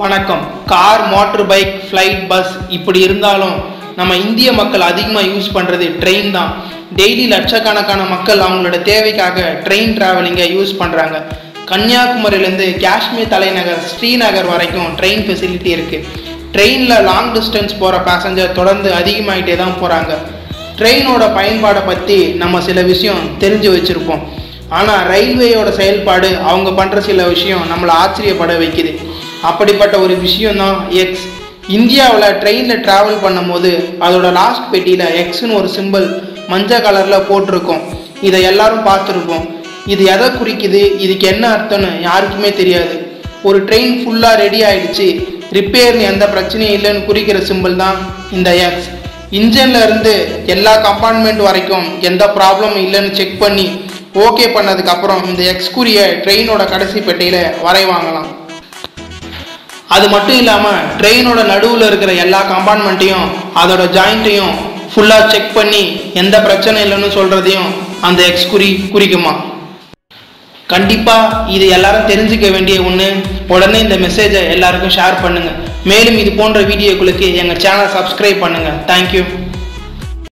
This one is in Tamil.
வணக்கம். Car motor bike flight bus இப்படி இருந்தாலும் நம்ம இந்திய மக்கள் அதிகமாக யூஸ் பண்ணுறது ட்ரெயின் தான். டெய்லி லட்சக்கணக்கான மக்கள் அவங்களோட தேவைக்காக ட்ரெயின் ட்ராவலிங்கை யூஸ் பண்ணுறாங்க கன்னியாகுமரியிலேருந்து காஷ்மீர் தலைநகர் ஸ்ரீநகர் வரைக்கும் ட்ரெயின் ஃபெசிலிட்டி இருக்குது ட்ரெயினில் லாங் டிஸ்டன்ஸ் போகிற பேசஞ்சர் தொடர்ந்து அதிகமாகிட்டே தான் போகிறாங்க ட்ரெயினோட பயன்பாடை பற்றி நம்ம சில விஷயம் தெரிஞ்சு வச்சுருப்போம். ஆனால் ரயில்வேயோட செயல்பாடு அவங்க பண்ணுற சில விஷயம் நம்மளை ஆச்சரியப்பட வைக்குது. அப்படிப்பட்ட ஒரு விஷயம்தான் எக்ஸ் இந்தியாவில் ட்ரெயினில் ட்ராவல் பண்ணும்போது அதோட லாஸ்ட் பெட்டியில் எக்ஸ்னு ஒரு சிம்பிள் மஞ்சள் கலரில் போட்டிருக்கோம். இதை எல்லாரும் பார்த்துருப்போம். இது எதை குறிக்குது? இதுக்கு என்ன அர்த்தம்னு யாருக்குமே தெரியாது. ஒரு ட்ரெயின் ஃபுல்லாக ரெடி ஆயிடுச்சு. ரிப்பேர்னு எந்த பிரச்சனையும் இல்லைன்னு குறிக்கிற சிம்பிள் தான் இந்த எக்ஸ் இன்ஜின்ல இருந்து எல்லா கம்பார்ட்மெண்ட் வரைக்கும் எந்த ப்ராப்ளமும் இல்லைன்னு செக் பண்ணி ஓகே பண்ணதுக்கப்புறம் இந்த எக்ஸ் குறிய ட்ரெயினோட கடைசி பெட்டையில் வரைவாங்களாம் அது மட்டும் இல்லாமல் ட்ரெயினோட நடுவில் இருக்கிற எல்லா கம்பார்ட்மெண்ட்டையும் அதோட ஜாயிண்ட்டையும் ஃபுல்லாக செக் பண்ணி எந்த பிரச்சனை இல்லைன்னு சொல்கிறதையும் அந்த எக்ஸ் குறி குறிக்குமா? கண்டிப்பாக இது எல்லாரும் தெரிஞ்சுக்க வேண்டிய ஒன்று உடனே இந்த மெசேஜை எல்லாருக்கும் ஷேர் பண்ணுங்கள் மேலும் இது போன்ற வீடியோக்களுக்கு எங்கள் சேனலை சப்ஸ்கிரைப் பண்ணுங்கள் தேங்க்யூ